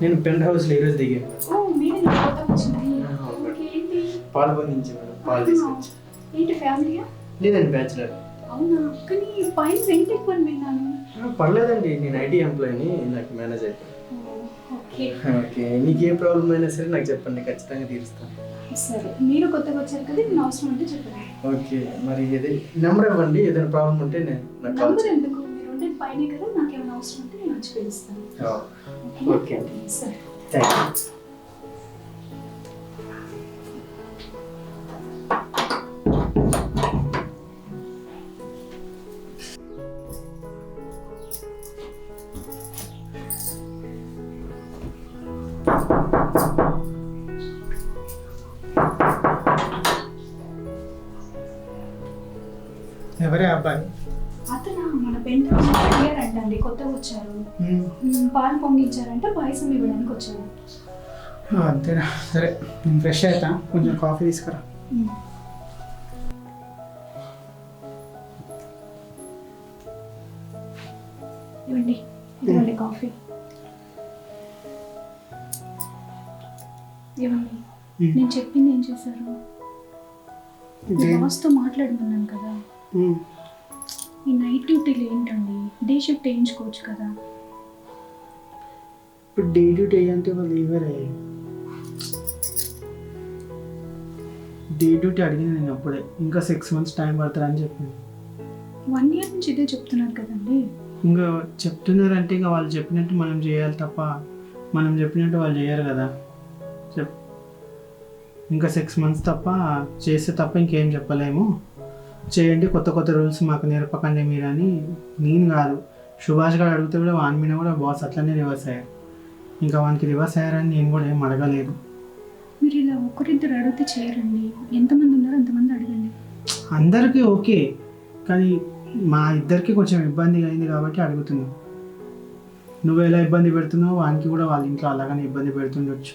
నేను పెంట్ హౌస్లో ఈరోజు దిగాను పాలు పొందించి మేడం పాలు తీసుకొచ్చి లేదండి బ్యాచులర్. అవునా? కానీ పైన రెంట్ ఎక్కువ విన్నాను. పర్లేదండి నేను ఐటీ ఎంప్లాయీని నాకు మేనేజ్ అయిపోయాను ఓ, ఓకే. ఓకే మీకు ఏ ప్రాబ్లం అయినా సరే నాకు చెప్పండి ఖచ్చితంగా తీరుస్తాను. సరే మీరు కొత్తగా వచ్చారు కదా నేను అవసరం ఉంటే చెప్పండి. ఓకే మరి ఏది నెంబర్ ఇవ్వండి ఏదైనా ప్రాబ్లం ఉంటే నేను నాకు కాల్ నంబర్ ఎందుకు? మీరు ఉండేది పైనే కదా నాకేమైనా అవసరం ఉంటే నేను వచ్చి పిలుస్తాను. ఓకే. అండి సరే. థ్యాంక్ యూ ఎవరే అబ్బాయి. అతను మన పెంట అడిగారంటండి కొత్తగా వచ్చారు. పాలు పొంగించారంటే పాయసం ఇవ్వడానికి వచ్చారు అంతేనా? సరే నేను ఫ్రెష్ అవుతా కొంచెం కాఫీ తీసుకురా. ఇవ్వండి ఇవ్వండి కాఫీ. ఇవ్వండి. నేను చెప్పింది ఏం చేశారు? మీ ఇదేం- బాస్తో మాట్లాడమన్నాను కదా. ఈ నైట్ డ్యూటీలు ఏంటండి? డే షిఫ్ట్ వేయించుకోవచ్చు కదా. ఇప్పుడు డే డ్యూటీ అంటే వాళ్ళు ఇవ్వరే. డే డ్యూటీ అడిగిన నేను అప్పుడే. ఇంకా సిక్స్ మంత్స్ టైం పడుతుందని చెప్పింది వన్ ఇయర్ నుంచి ఇదే చెప్తున్నారు కదండి. ఇంకా చెప్తున్నారంటే ఇంకా వాళ్ళు చెప్పినట్టు మనం చేయాలి తప్ప మనం చెప్పినట్టు వాళ్ళు చేయరు కదా. చెప్. ఇంకా సిక్స్ మంత్స్ తప్ప చేస్తే తప్ప ఇంకేం చెప్పలేము. చేయండి కొత్త కొత్త రూల్స్ మాకు నేర్పకండి మీరు అని నేను కాదు. సుభాష్ గారు అడిగితే కూడా వాని మీద కూడా బాస్ అట్లనే రివర్స్ అయ్యారు. ఇంకా వానికి రివర్స్ అయ్యారని నేను కూడా ఏం అడగలేదు. మీరు ఇలా ఒకరిద్దరు అడిగితే చేయరండి. ఎంతమంది ఉన్నారో అంతమంది అడగండి. అందరికీ ఓకే కానీ మా ఇద్దరికి కొంచెం ఇబ్బంది అయింది కాబట్టి అడుగుతున్నాను. నువ్వు ఎలా ఇబ్బంది పెడుతున్నావు వానికి కూడా వాళ్ళ ఇంట్లో అలాగనే ఇబ్బంది పెడుతుండొచ్చు.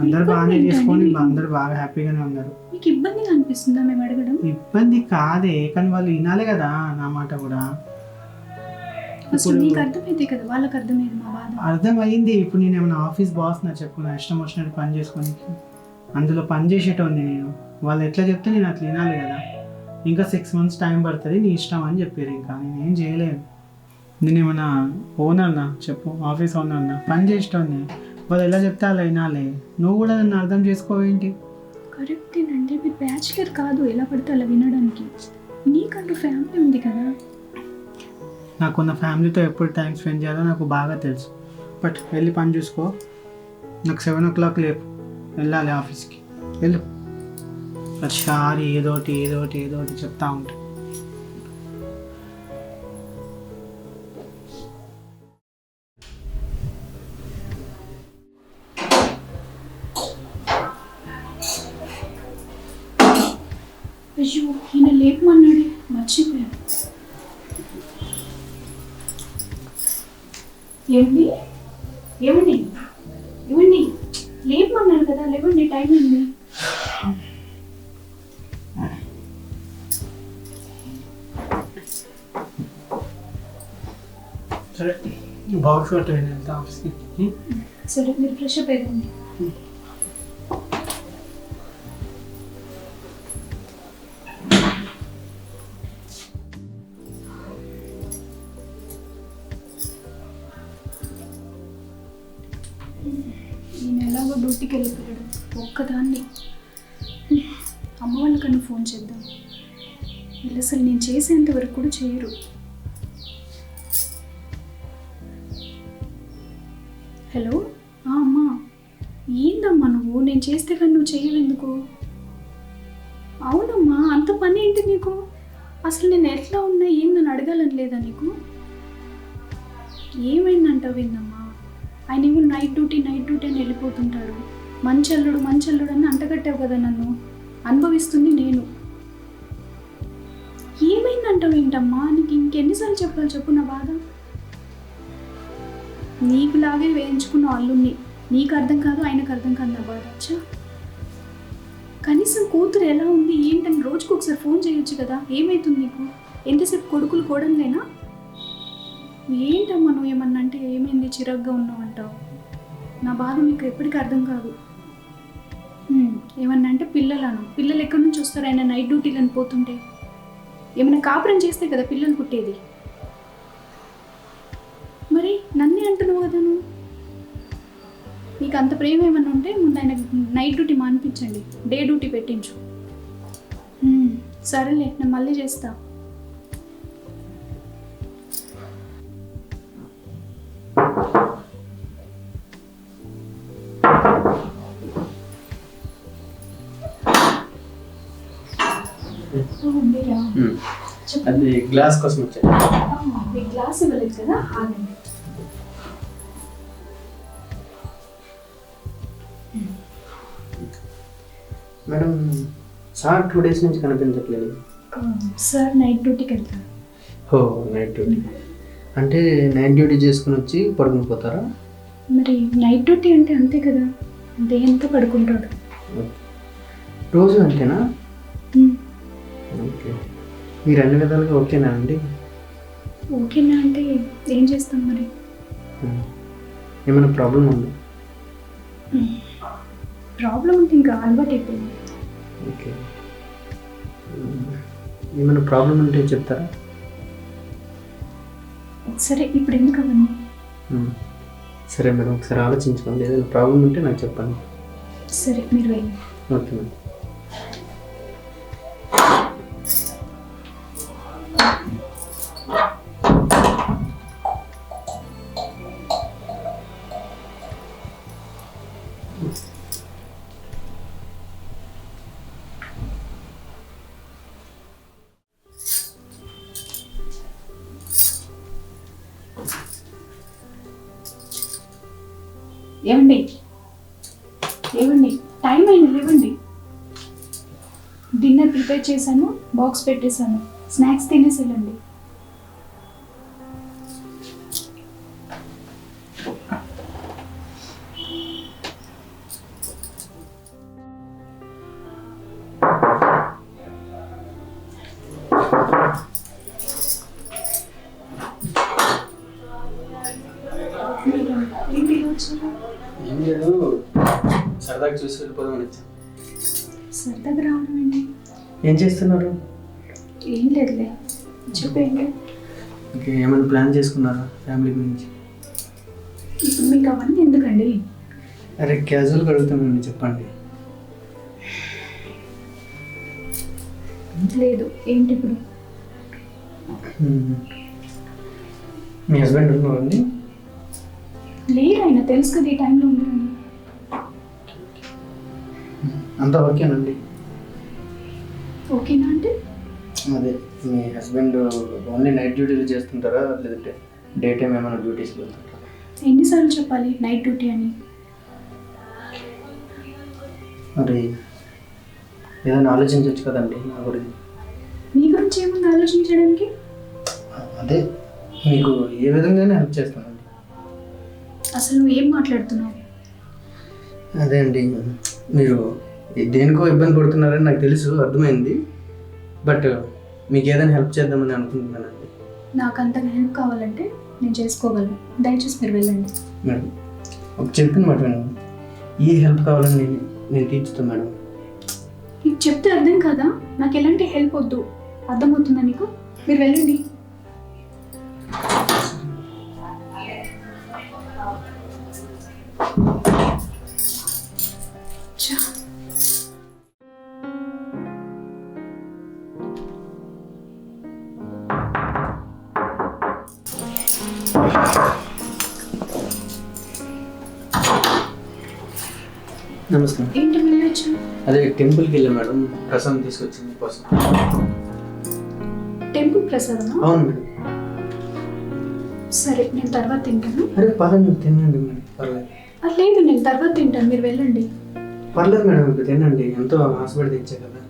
అందరు బాగానే చేసుకొని? అందరు బాగా హ్యాపీగానే ఉన్నారు. మీకు ఇబ్బందిగా అనిపిస్తుందా మేము అడగడం? ఇబ్బంది కాదే కానీ వాళ్ళు వినాలి కదా నా మాట కూడా. అసలు ఇప్పుడు- మీకు అర్థమైతే కదా వాళ్ళకి అర్థమైంది మా బాధ. అర్థమైంది ఇప్పుడు నేను ఏమైనా ఆఫీస్ బాస్ నా చెప్పు నా ఇష్టం వచ్చినట్టు పని చేసుకొని అందులో పని చేసేటోంది నేను. వాళ్ళు ఎట్లా చెప్తే నేను అట్లా వినాలి కదా. ఇంకా సిక్స్ మంత్స్ టైం పడుతుంది నీ ఇష్టం అని చెప్పారు ఇంకా. నేనేం చేయలేను. నేను ఏమైనా ఓనర్నా చెప్పు ఆఫీస్ ఓనర్నా? పని చేసేటోంది వాళ్ళు ఎలా చెప్తే అలా వినాలి. నువ్వు కూడా నన్ను అర్థం చేసుకోవేంటి? కరెక్టేనండి మీరు బ్యాచులర్ కాదు. ఎలా పడితే అలా వినడానికి. నీకంటూ ఫ్యామిలీ ఉంది కదా. నాకున్న ఫ్యామిలీతో ఎప్పుడు టైం స్పెండ్ చేయాలో నాకు బాగా తెలుసు. బట్ వెళ్ళి పని చూసుకో. నాకు సెవెన్ ఓ క్లాక్ లేపు. వెళ్ళాలి ఆఫీస్కి. వెళ్ళు. ప్రతిసారి ఏదోటి ఏదోటి ఏదోటి చెప్తా ఉంటా. ఏమండి ఏమండి? ఏమండి? లేపమన్నారు కదా లేవండి టైం ఉంది సరే వెళ్తా ఆఫీస్కి? సరే మీరు ఫ్రెష్ అప్ అయ్యండి డ్యూటీకి వెళ్ళిపోయాడు ఒక్కదాన్ని అమ్మ వాళ్ళకన్నా ఫోన్ చేద్దాం. వీళ్ళు అసలు నేను చేసేంత వరకు కూడా చేయరు. హలో? అమ్మా. ఏందమ్మా నువ్వు? నేను చేస్తే కానీ నువ్వు చేయవెందుకు? అవునమ్మా అంత పని ఏంటి నీకు? అసలు నేను ఎట్లా ఉన్నా ఏందని అడగాలని లేదా నీకు? ఏమైందంటావు ఏందమ్మా ఆయన ఏమో నైట్ డ్యూటీ నైట్ డ్యూటీ అని వెళ్ళిపోతుంటాడు. మంచి అల్లుడు మంచి అల్లుడు అని అంటగట్టావు కదా నన్ను. అనుభవిస్తుంది నేను. ఏమైందంటావు ఏంటమ్మా? నీకు ఇంకెన్నిసార్లు చెప్పాలి చెప్పు నా బాధ. నీకులాగే వేయించుకున్న అల్లుణ్ణి. నీకు అర్థం కాదు ఆయనకు అర్థం కాదు నా బాధ. అచ్చా కనీసం కూతురు ఎలా ఉంది ఏంటని రోజుకు ఒకసారి ఫోన్ చేయొచ్చు కదా? ఏమవుతుంది నీకు? ఎంతసేపు కొడుకులు కోడలేనా ఏంటమ్మా నువ్వు ఏమన్నా అంటే ఏమైంది? చిరాగ్గా ఉన్నావు అంటావు. నా బాధ మీకు ఎప్పటికీ అర్థం కాదు. ఏమన్నా అంటే పిల్లలను పిల్లలు ఎక్కడి నుంచి వస్తారు? ఆయన నైట్ డ్యూటీలను పోతుంటే. ఏమైనా కాపురం చేస్తే కదా పిల్లలు పుట్టేది మరి నన్నే అంటున్నావు కదా నువ్వు? నీకు అంత ప్రేమ ఏమన్నా ఉంటే ముందు ఆయన నైట్ డ్యూటీ మానిపించండి. డే డ్యూటీ పెట్టించు. సరేలే నేను మళ్ళీ చేస్తాను అది గ్లాస్ కోసం మీకు గ్లాస్ ఇవ్వలేదు కదా ఆగండి. మేడం సార్ టూ డేస్ నుంచి కనిపించట్లేదు. సార్ నైట్ డ్యూటీకి వెళ్తారు. ఓ నైట్ డ్యూటీ. అంటే నైట్ డ్యూటీ చేసుకుని వచ్చి పడుకుని పోతారా? మరి నైట్ డ్యూటీ అంటే అంతే కదా? దేంతో పడుకుంటాడు? రోజు అంతేనా? ఓకే. మీరు అన్ని విధాలుగా ఓకేనా అండి? ఓకేనా అంటే ఏం చేస్తాం మరి. ఏమైనా ప్రాబ్లం ఉందా? ప్రాబ్లం ఉంటే ఇంకా అలవాటు అయిపోయింది. ఓకే. ఏమైనా ప్రాబ్లం ఉంటే చెప్తారా? సరే ఇప్పుడు ఎందుకు అవన్నీ. సరే మేడం ఒకసారి ఆలోచించుకోండి. ఏదైనా ప్రాబ్లం ఉంటే నాకు చెప్పండి. సరే మీరు ఓకే మేడం. ఏమండి? ఏమండి టైం అయింది లేవండి. డిన్నర్ ప్రిపేర్ చేశాను బాక్స్ పెట్టేశాను. స్నాక్స్ తినేసి వెళ్ళండి. Thank you. ఏం లేదు సరదాగా చూసి వెళ్ళిపోదామని వచ్చాను. సరదాగా రావడం ఏంటి? ఏం చేస్తున్నారు? ఏం లేదులే. చెప్పేయండి. ఓకే ఏమైనా ప్లాన్ చేసుకున్నారా ఫ్యామిలీ గురించి? ఇప్పుడు మీకు అవన్నీ ఎందుకండి? అరే క్యాజువల్గా అడుగుతామండి చెప్పండి. లేదు ఏంటి ఇప్పుడు. మీ హస్బెండ్ ఉన్నారండి? లేరు ఆయన తెలుసు కదా ఈ టైంలో ఉన్నారని అంతా ఓకేనండి. ఓకేనా అంటే? అదే మీ హస్బెండ్ ఓన్లీ నైట్ డ్యూటీలు చేస్తుంటారా లేదంటే డే టైం ఏమైనా డ్యూటీస్కి వెళ్తుంటారా ఎన్నిసార్లు చెప్పాలి నైట్ డ్యూటీ అని? మరి ఏదైనా ఆలోచించవచ్చు కదండి నా గురించి. మీ గురించి ఏముంది ఆలోచించడానికి? అదే మీకు ఏ విధంగానే హెల్ప్ చేస్తానండి అసలు నువ్వు ఏం మాట్లాడుతున్నావు? అదే అండి మీరు దేనికో ఇబ్బంది పడుతున్నారని నాకు తెలుసు అర్థమైంది. బట్ మీకు ఏదైనా హెల్ప్ చేద్దామని అనుకుంటున్నానండి. నాకు అంతగా హెల్ప్ కావాలంటే నేను చేసుకోగలను. దయచేసి మీరు వెళ్ళండి. మేడం ఒక చెప్పిన మాట వినండి ఏ హెల్ప్ కావాలని నేను నేను తీర్చుతాను మేడం. నీకు చెప్తే అర్థం కాదా? నాకు ఎలాంటి హెల్ప్ వద్దు. అర్థమవుతుందా నీకు? మీరు వెళ్ళండి. నమస్కారం ఏంటి మీరు వచ్చారు అదే టెంపుల్కి వెళ్ళాం మేడం. ప్రసాదం తీసుకొచ్చింది మీకోసం టెంపుల్ ప్రసాదమా? అవును మేడం. సరే నేను తర్వాత తింటాను. అరే పదండి తినండి మేడం. పర్లేదు అది లేదు నేను తర్వాత తింటాను. మీరు వెళ్ళండి. పర్లేదు మేడం ఇప్పుడు తినండి. ఎంతో ఆశపడి తెచ్చా కదా.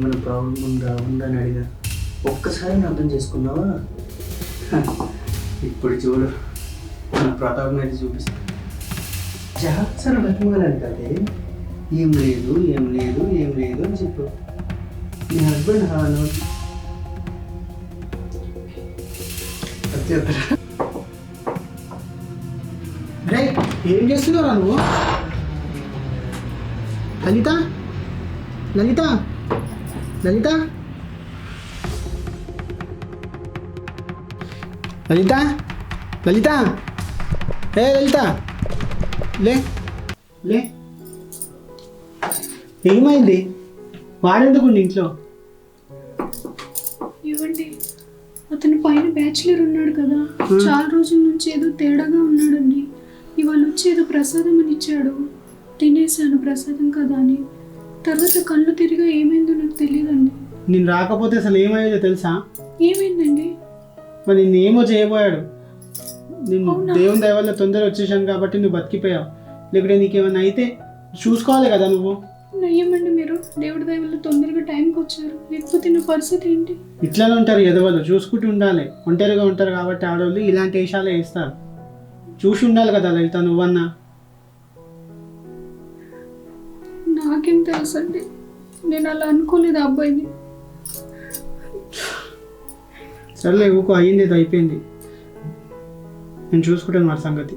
ఏమైనా ప్రాబ్లం ఉందా? ఉందా అని అడిగా. ఒక్కసారి నేను అర్థం చేసుకున్నావా? ఇప్పుడు చూడు. మన ప్రతాప్ అయితే చూపిస్తా. జాగ్రత్త బతిమాలని కదే ఏం లేదు ఏం లేదు ఏం లేదు అని చెప్పు. మీ హస్బెండ్ హాను రే ఏం చేస్తున్నావు నువ్వు? లలిత? లలిత? లలిత? లలిత? లలిత? ఏ లలిత? లే లే. ఏమైంది? వాడెందుకు ఇంట్లో? ఏమండి అతను పైన బ్యాచులర్ ఉన్నాడు కదా. చాలా రోజుల నుంచి ఏదో తేడాగా ఉన్నాడండి. ఇవాళ వచ్చి ఏదో ప్రసాదం అని ఇచ్చాడు. తినేసాను ప్రసాదం కదా అని. తర్వాత కళ్ళు తిరిగా ఏమైందో నాకు తెలియదండి. నేను రాకపోతే అసలు ఏమయ్యేదో తెలుసా? ఏమైందండి? మరి నిన్ను ఏమో చేయబోయాడు. నేను అవునా? దేవుని దయ వల్ల తొందర వచ్చేసాను కాబట్టి నువ్వు బతికిపోయావు. లేకుంటే నీకేమైనా అయితే చూసుకోవాలి కదా నువ్వు. నయ్యమండి మీరు. దేవుడి దయ వల్ల తొందరగా టైంకి వచ్చారు. లేకపోతే నా పరిస్థితి ఏంటి? ఇట్లానే ఉంటారు ఎదవలు. చూసుకుంటూ ఉండాలి. ఒంటరిగా ఉంటారు కాబట్టి ఆడవాళ్ళు ఇలాంటి వేషాలే వేస్తారు. చూసి ఉండాలి కదా లలిత నువ్వన్నా. నాకేం తెలుసండి? నేను అలా అనుకోలేదు ఆ అబ్బాయిని. సర్లే ఊకో అయ్యింది అయిపోయింది. నేను చూసుకుంటాను మా సంగతి.